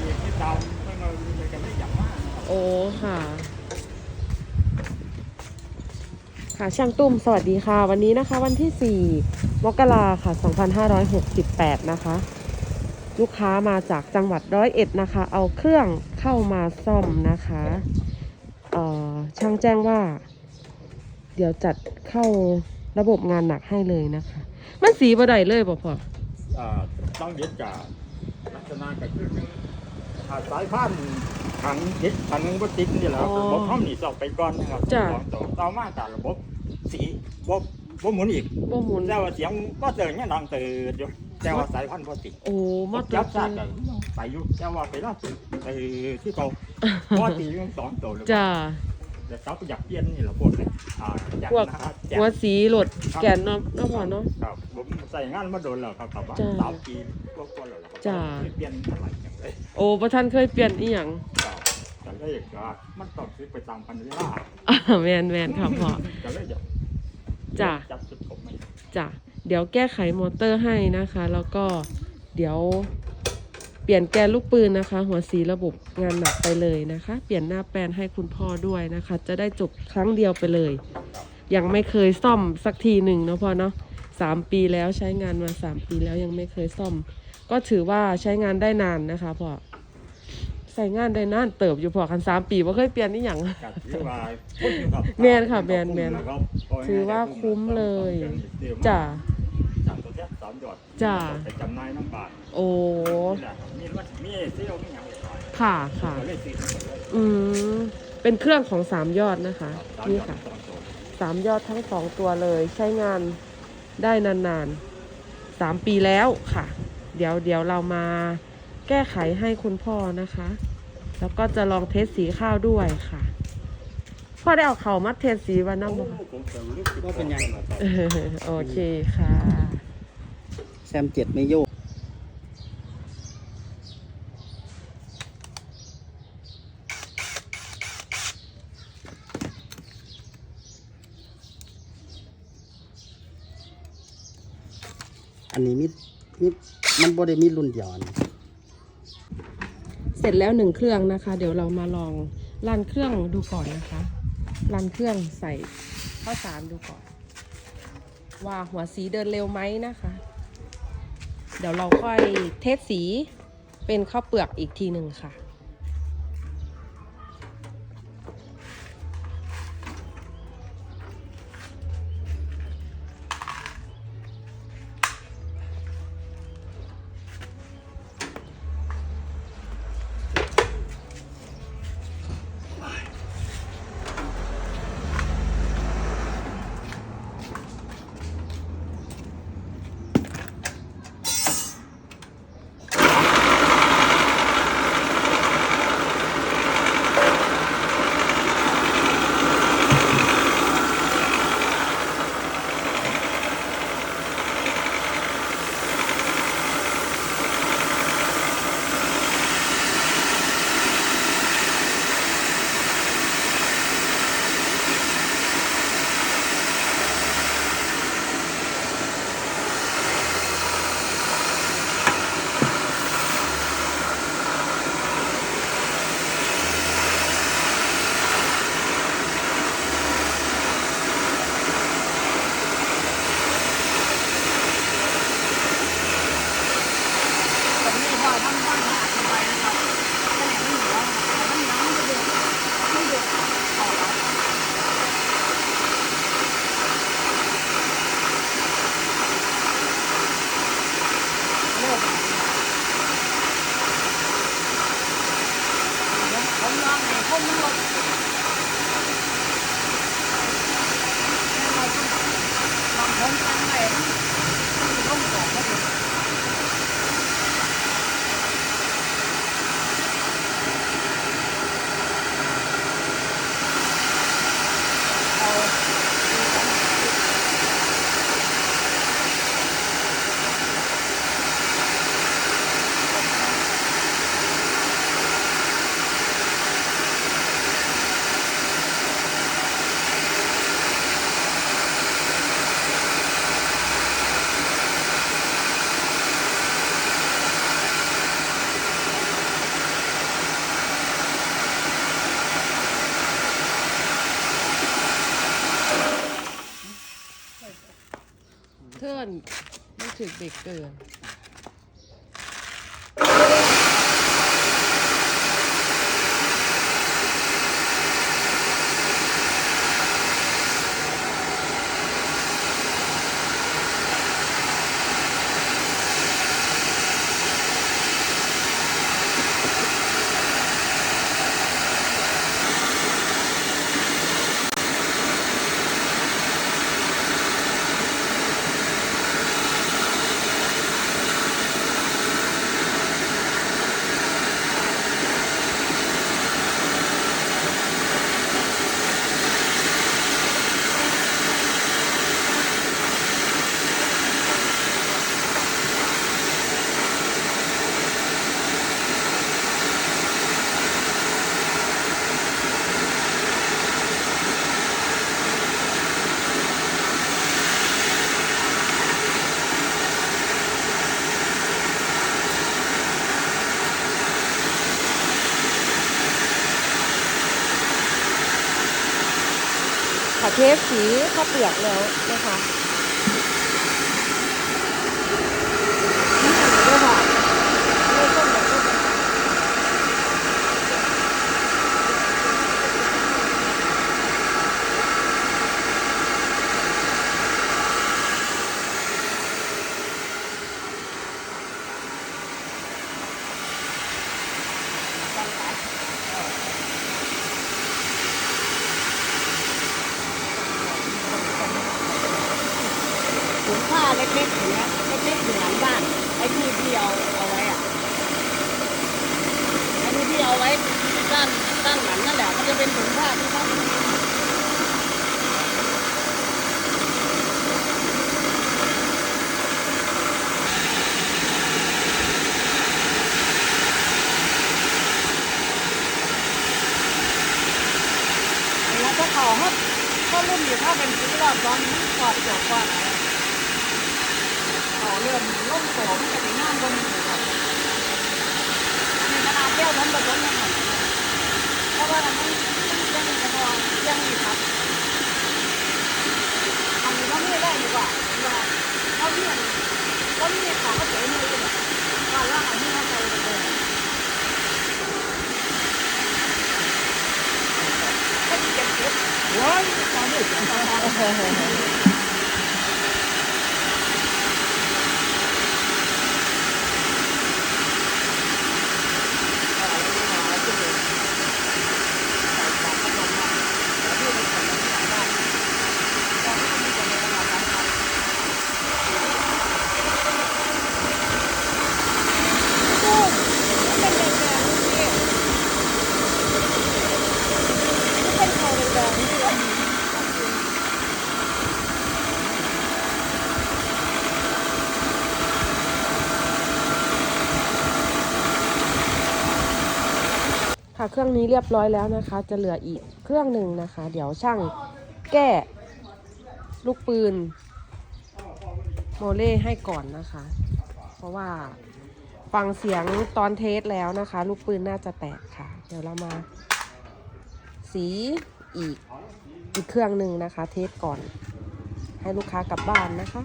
อีที่ดาวไม่มาเลยกันได้อย่างมากนะครับโอ้ค่ะ ค่ะช่างตุ้มสวัสดีค่ะ วันนี้นะคะ วันที่ 4 มกราค่ะ 2568 นะคะ ลูกค้ามาจากจังหวัดร้อยเอ็ดนะคะ เอาเครื่องเข้ามาซ่อมนะคะเอ่อช่างแจ้งว่า เดี๋ยวจัดเข้าระบบงานหนักให้เลยนะคะ มันสีบ่ได้เลยบ่พอ อ่าต้องยึดกับลักษณะก็คือ อ่าสายพันธุ์ขังยึดขังวัตติดนี่แหละครับระบบห้องหนีสอบไปก่อนนะครับสองต่อต่อมาจากระบบสีบ่บ่หมุนอีกบ่หมุน แต่ว่าเสียงก็เตือนเนี่ยดังเตือนอยู่แต่ว่าสายพันธุ์บ่ติดโอ้มอจัจับบซากกันไปอยู่แต่ว่าไปล่าสุดไปที่เก่าเพราะตีเรื่องสองตัวเลยจ้า แต่เขาก็อยากเปลี่ยนนี่แหละพวกเลยอ่าอยากพวก นะฮะแจกหัวสีโหลดแกนเนาะเนาะพอเนาะ ครับผมใส่งานมาโดนแล้วครับครับว่าจ้าสามปีกว่าๆแล้วครับจ้าไม่เปลี่ยนอะไรอย่างเลย โอ้ประท่านเคยเปลี่ยนอีหยังครับแต่ก็อยากจะมันต้องซื้อไปตามพันเวลาอ่าแมนแมนครับพ่อก็เลยอยากจ้าจับจุดผมไม่จ้ะเดี๋ยวแก้ไขมอเตอร์ให้นะคะ แล้วก็เดี๋ยวเปลี่ยนแกนลูกปืนนะคะ หัวสีระบบงานหนักไปเลยนะคะ เปลี่ยนหน้าแปลนให้คุณพ่อด้วยนะคะ จะได้จบครั้งเดียวไปเลย ยังไม่เคยซ่อมสักทีหนึ่งเนาะพ่อเนาะสามปีแล้วใช้งานมาสามปีแล้วยังไม่เคยซ่อม ก็ถือว่าใช้งานได้นานนะคะพ่อใส่งานได้นานเติบอยู่พอคันสามปีว่าเคยเปลี่ยนนี่อหย่างก็ถือว่าคุ้มอยู่ครับแม่นค่ะแม่นแม่นนะครับถือว่าคุ้มเลยจ้าจ้ะสามตัวแทบสามยอดจ้าไปจำหนายน้ำบาทโอ้นี่แหละครับมีรถมีเซี่ยวมีอย่างเรียบร้อยค่ะค่ะก็เลยซื้อมาเลยอืม เป็นเครื่องของสามยอดนะคะสามนี่ยอดค่ะสองตัวสามยอดทั้งสองตัวเลยใช้งานได้นานๆสามปีแล้วค่ะ เดี๋ยวเดี๋ยวเรามาแก้ไขให้คุณพ่อนะคะ แล้วก็จะลองเทสสีข้าวด้วยค่ะ พ่อได้เอาเขามาเทสสีวันนั่งบ่คะผมจะรู้สึกว่าเป็นยังเออโอเคค่ะ แซมเจ็ดไม่โยกอันนี้มิดมิดมัน บ่ได้มีรุ่นเดียวอันนี้เสร็จแล้วหนึ่งเครื่องนะคะ เดี๋ยวเรามาลองรันเครื่องดูก่อนนะคะรันเครื่องใส่ข้าวสารดูก่อน ว่าหัวสีเดินเร็วไหมนะคะ เดี๋ยวเราค่อยเทสสีเป็นข้าวเปลือกอีกทีหนึ่งค่ะ ไม่ถึกเบรกเกอร์ ฟสีข้าวเปลือกแล้วนะคะนี่ค่ะเริ่มต้นแบบต้นถุงผ้าเล็กๆอย่างเงี้ยเล็กๆอยู่หลังบ้าน ไอ้ที่ที่เอาเอาไว้อะไอ้ที่ที่เอาไว้ ด้านด้านหลังนั่นแหละมันจะเป็นถุงผ้าที่เขาแล้วก็ต่อเขาก็รุ่นอยู่ถ้าเป็นซื้อรอบตอนนี้กอดจบกอดอะไรต่อเรื่องล่มโสมจะไปงานบนอยู่ครับอันนี้ขนาดเที่ยวผมประสมยังไงเพราะ ว่ามันยังมีกระบอกยังมีครับทำนี้ก็ไม่ได้ดีกว่าว่าเขาเรียนเขาเรียนขาเขาเจ๋งเลยแบบว่าล่างอันนี้เขาใจเลยให้เก็บเก็บว้ายตอนนี้ ค่ะเครื่องนี้เรียบร้อยแล้วนะคะ จะเหลืออีกเครื่องหนึ่งนะคะ เดี๋ยวช่างแก้ลูกปืนโมเล่ให้ก่อนนะคะ เพราะว่าฟังเสียงตอนเทสแล้วนะคะ ลูกปืนน่าจะแตกค่ะ เดี๋ยวเรามา สีอีกอีกเครื่องหนึ่งนะคะ เทสก่อน ให้ลูกค้ากลับบ้านนะคะ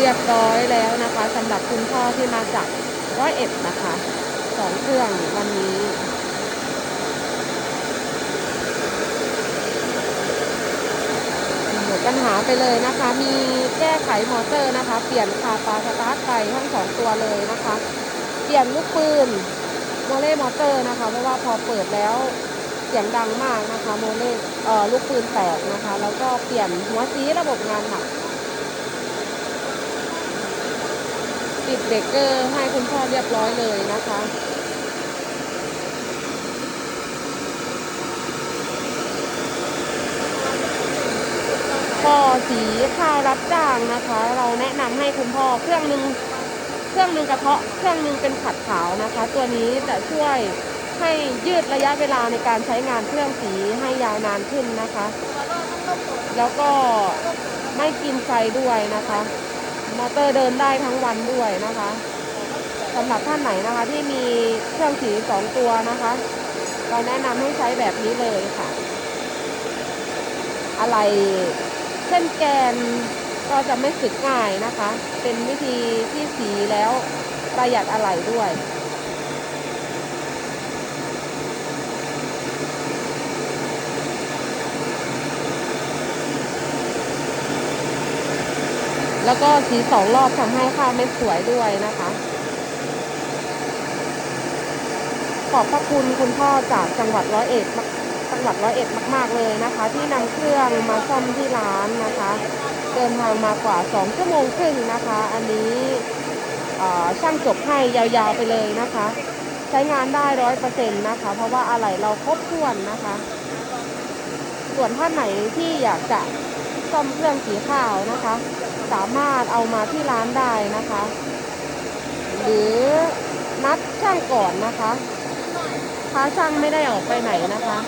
เรียบร้อยแล้วนะคะสำหรับคุณพ่อที่มาจากร้อยเอ็ดนะคะสองเครื่องวันนี้หมดปัญหาไปเลยนะคะ มีแก้ไขมอเตอร์นะคะ เปลี่ยนคาปาสตาร์ทไปทั้งสองตัวเลยนะคะ เปลี่ยนลูกปืนโมเล่มอเตอร์นะคะ เพราะว่าพอเปิดแล้วเสียงดังมากนะคะ โมเล่เออลูกปืนแตกนะคะ แล้วก็เปลี่ยนหัวซีระบบงานหนัก ปิดเบรกเกอร์ให้คุณพ่อเรียบร้อยเลยนะคะพอสีข้าวรับจ้างนะคะ เราแนะนำให้คุณพ่อเครื่องหนึ่งเครื่องหนึ่งกระเทาะเครื่องหนึ่งเป็นขัดขาวนะคะ ตัวนี้จะช่วยให้ยืดระยะเวลาในการใช้งานเครื่องสีให้ยาวนานขึ้นนะคะ แล้วก็ไม่กินไฟด้วยนะคะ มอเตอร์เดินได้ทั้งวันด้วยนะคะสำหรับท่านไหนนะคะที่มีเครื่องสีสองตัวนะคะ เราแนะนำให้ใช้แบบนี้เลยค่ะ อะไรเส้นแกนก็จะไม่สึกง่ายนะคะ เป็นวิธีที่สีแล้วประหยัดอะไหล่ด้วย แล้วก็สีสองรอบทำให้ข้าวไม่สวยด้วยนะคะ ขอบพระคุณคุณพ่อจากจังหวัดร้อยเอ็ดมากจังหวัดร้อยเอ็ดมาก ๆ เลยนะคะ ที่นำเครื่องมาซ่อมที่ร้านนะคะเดินทางมากว่า 2 ชั่วโมงครึ่งนะคะ อันนี้ช่างจบให้ยาวๆไปเลยนะคะ ใช้งานได้ร้อยเปอร์เซ็นต์นะคะ เพราะว่าอะไหล่เราครบถ้วนนะคะ ส่วนท่านไหนที่อยากจะ ซ่อมเครื่องสีข้าวนะคะ สามารถเอามาที่ร้านได้นะคะ หรือนัดช่างก่อนนะคะถ้าช่างไม่ได้ออกไปไหนนะคะ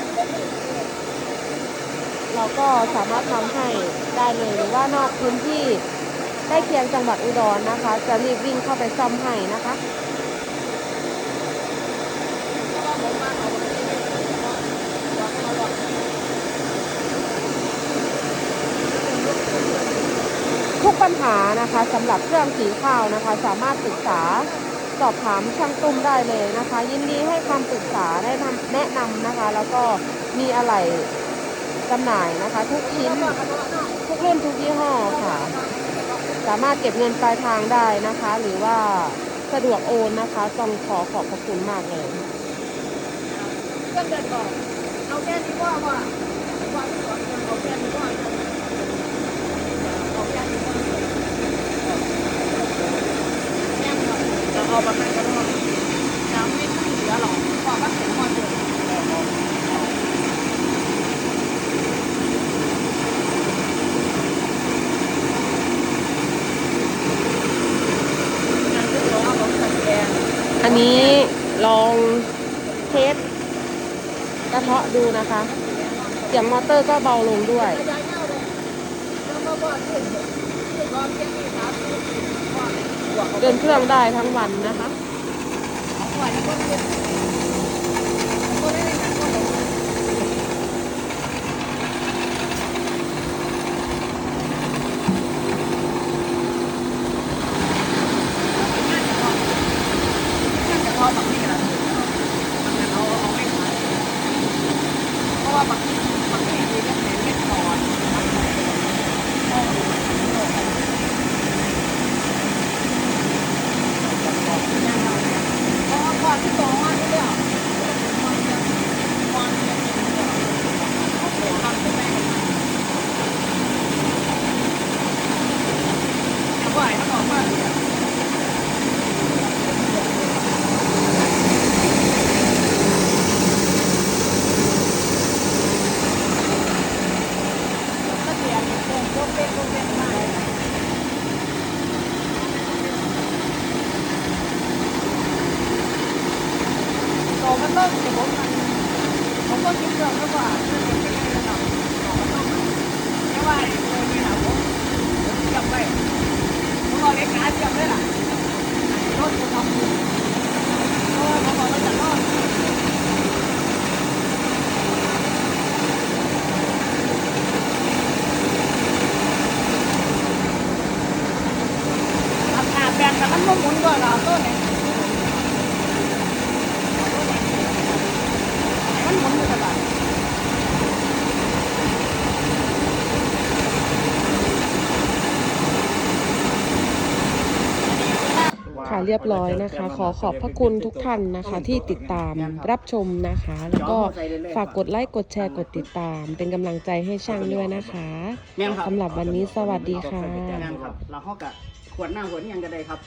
เราก็สามารถทำให้ได้เลยหรือว่านอกพื้นที่ใกล้เคียงจังหวัดอุดรนะคะ จะรีบวิ่งเข้าไปซ่อมให้นะคะ ปัญหานะคะสำหรับเครื่องสีข้าวนะคะ สามารถปรึกษาสอบถามช่างตุ้มได้เลยนะคะ ยินดีให้คำปรึกษาได้นำแนะนำนะคะ แล้วก็มีอะไรจำหน่ายนะคะ ทุกชิ้นทุกรุ่นทุกยี่ห้อค่ะ สามารถเก็บเงินปลายทางได้นะคะ หรือว่าสะดวกโอนนะคะต้องขอขอบพระคุณมากเลยก็เดินบอกเอาแค่นี้ว่าว่าเอาแค่นี้ว่าเอาแค่นี้ว่าแม่ เราเอาแบบนั้นก็ได้น้ำไม่ขึ้นเหลือหรอกเพราะว่าเสียความเดือดนั่นคือตัวของสัญญาอันนี้ลองเทสกระเทาะดูนะคะ เสียงมอเตอร์ก็เบาลงด้วย เครื่องได้ทั้งวันนะคะ เพราะว่าบางทีบางทีมีเรื่องไหนเรื่องถอน เพราะว่าก่อนที่สองวันนี้เนี่ยวันเนี่ยวันเนี่ยเขาเสียความเป็นแม่กันมาแต่ว่าไอ้เขาบอกว่าเนี่ย ก็เสียงเดินโคตรเป็นโคตรเป็นมากเลย ต่อมันเดี๋ยผมผมก็คิดเรื่องแล้วว่าเรื่องเป็นยังไงระดับต่อมันต้องไม่ว่าเลยนี่นะผมผมเทียบไปผมเอาเล็กน้าเทียบได้ล่ะรถผมทำอยู่เพราะว่าเขาบอกว่าจะรอดมันบ่หมุนก็เราตัวไหนมันหมุนอยู่ตลอด ค่ะ เรียบร้อยนะคะ ขอขอบพระคุณทุกท่านนะคะที่ติดตามรับชมนะคะ แล้วก็ฝากกดไลค์กดแชร์กดติดตาม เป็นกำลังใจให้ช่างด้วยนะคะแม่นครับสำหรับวันนี้สวัสดีค่ะแม่นครับแล้วเฮาก็ขวดน้ำขวดอิหยังก็ได้ครับ